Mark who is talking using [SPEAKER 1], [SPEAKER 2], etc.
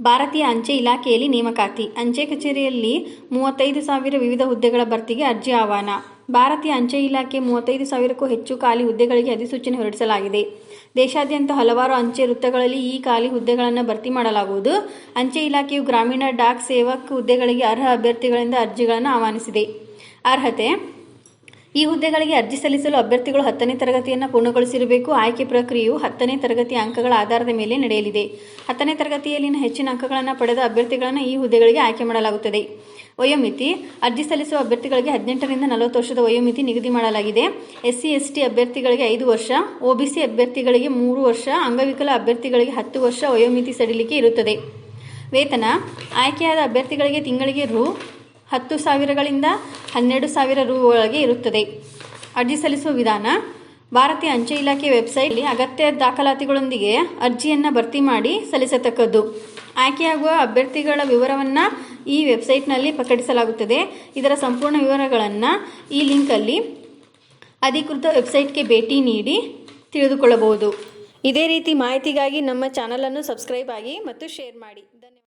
[SPEAKER 1] ಭಾರತೀಯ ಅಂಚೆ ಇಲಾಖೆಯಲ್ಲಿ ನೇಮಕಾತಿ. ಅಂಚೆ ಕಚೇರಿಯಲ್ಲಿ ಮೂವತ್ತೈದು ಸಾವಿರ ವಿವಿಧ ಹುದ್ದೆಗಳ ಭರ್ತಿಗೆ ಅರ್ಜಿ ಆಹ್ವಾನ. ಭಾರತೀಯ ಅಂಚೆ ಇಲಾಖೆ ಮೂವತ್ತೈದು ಸಾವಿರಕ್ಕೂ ಹೆಚ್ಚು ಖಾಲಿ ಹುದ್ದೆಗಳಿಗೆ ಅಧಿಸೂಚನೆ ಹೊರಡಿಸಲಾಗಿದೆ. ದೇಶಾದ್ಯಂತ ಹಲವಾರು ಅಂಚೆ ವೃತ್ತಗಳಲ್ಲಿ ಈ ಖಾಲಿ ಹುದ್ದೆಗಳನ್ನು ಭರ್ತಿ ಮಾಡಲಾಗುವುದು. ಅಂಚೆ ಇಲಾಖೆಯು ಗ್ರಾಮೀಣ ಡಾಕ್ ಸೇವಕ್ ಹುದ್ದೆಗಳಿಗೆ ಅರ್ಹ ಅಭ್ಯರ್ಥಿಗಳಿಂದ ಅರ್ಜಿಗಳನ್ನು ಆಹ್ವಾನಿಸಿದೆ. ಅರ್ಹತೆ ಈ ಹುದ್ದೆಗಳಿಗೆ ಅರ್ಜಿ ಸಲ್ಲಿಸಲು ಅಭ್ಯರ್ಥಿಗಳು ಹತ್ತನೇ ತರಗತಿಯನ್ನು ಪೂರ್ಣಗೊಳಿಸಿರಬೇಕು. ಆಯ್ಕೆ ಪ್ರಕ್ರಿಯೆಯು ಹತ್ತನೇ ತರಗತಿ ಅಂಕಗಳ ಆಧಾರದ ಮೇಲೆ ನಡೆಯಲಿದೆ. ಹತ್ತನೇ ತರಗತಿಯಲ್ಲಿನ ಹೆಚ್ಚಿನ ಅಂಕಗಳನ್ನು ಪಡೆದ ಅಭ್ಯರ್ಥಿಗಳನ್ನು ಈ ಹುದ್ದೆಗಳಿಗೆ ಆಯ್ಕೆ ಮಾಡಲಾಗುತ್ತದೆ. ವಯೋಮಿತಿ, ಅರ್ಜಿ ಸಲ್ಲಿಸುವ ಅಭ್ಯರ್ಥಿಗಳಿಗೆ ಹದಿನೆಂಟರಿಂದ ನಲವತ್ತು ವರ್ಷದ ವಯೋಮಿತಿ ನಿಗದಿ ಮಾಡಲಾಗಿದೆ. ಎಸ್ಸಿ ಎಸ್ ಟಿ ಅಭ್ಯರ್ಥಿಗಳಿಗೆ ಐದು ವರ್ಷ ಒಬಿಸಿ ಅಭ್ಯರ್ಥಿಗಳಿಗೆ ಮೂರು ವರ್ಷ, ಅಂಗವಿಕಲ ಅಭ್ಯರ್ಥಿಗಳಿಗೆ ಹತ್ತು ವರ್ಷ ವಯೋಮಿತಿ ಸಡಿಲಿಕೆ ಇರುತ್ತದೆ. ವೇತನ, ಆಯ್ಕೆಯಾದ ಅಭ್ಯರ್ಥಿಗಳಿಗೆ ತಿಂಗಳಿಗೆ ರು ಹತ್ತು ಸಾವಿರಗಳಿಂದ ಹನ್ನೆರಡು ಸಾವಿರ ರು ಇರುತ್ತದೆ. ಅರ್ಜಿ ಸಲ್ಲಿಸುವ ವಿಧಾನ, ಭಾರತೀಯ ಅಂಚೆ ಇಲಾಖೆ ವೆಬ್ಸೈಟ್ಲಿ ಅಗತ್ಯ ದಾಖಲಾತಿಗಳೊಂದಿಗೆ ಅರ್ಜಿಯನ್ನು ಭರ್ತಿ ಮಾಡಿ ಸಲ್ಲಿಸತಕ್ಕದ್ದು. ಆಯ್ಕೆಯಾಗುವ ಅಭ್ಯರ್ಥಿಗಳ ವಿವರವನ್ನು ಈ ವೆಬ್ಸೈಟ್ನಲ್ಲಿ ಪ್ರಕಟಿಸಲಾಗುತ್ತದೆ. ಇದರ ಸಂಪೂರ್ಣ ವಿವರಗಳನ್ನು ಈ ಲಿಂಕಲ್ಲಿ ಅಧಿಕೃತ ವೆಬ್ಸೈಟ್ಗೆ ಭೇಟಿ ನೀಡಿ ತಿಳಿದುಕೊಳ್ಳಬಹುದು. ಇದೇ ರೀತಿ ಮಾಹಿತಿಗಾಗಿ ನಮ್ಮ ಚಾನಲನ್ನು ಸಬ್ಸ್ಕ್ರೈಬ್ ಆಗಿ ಮತ್ತು ಶೇರ್ ಮಾಡಿ.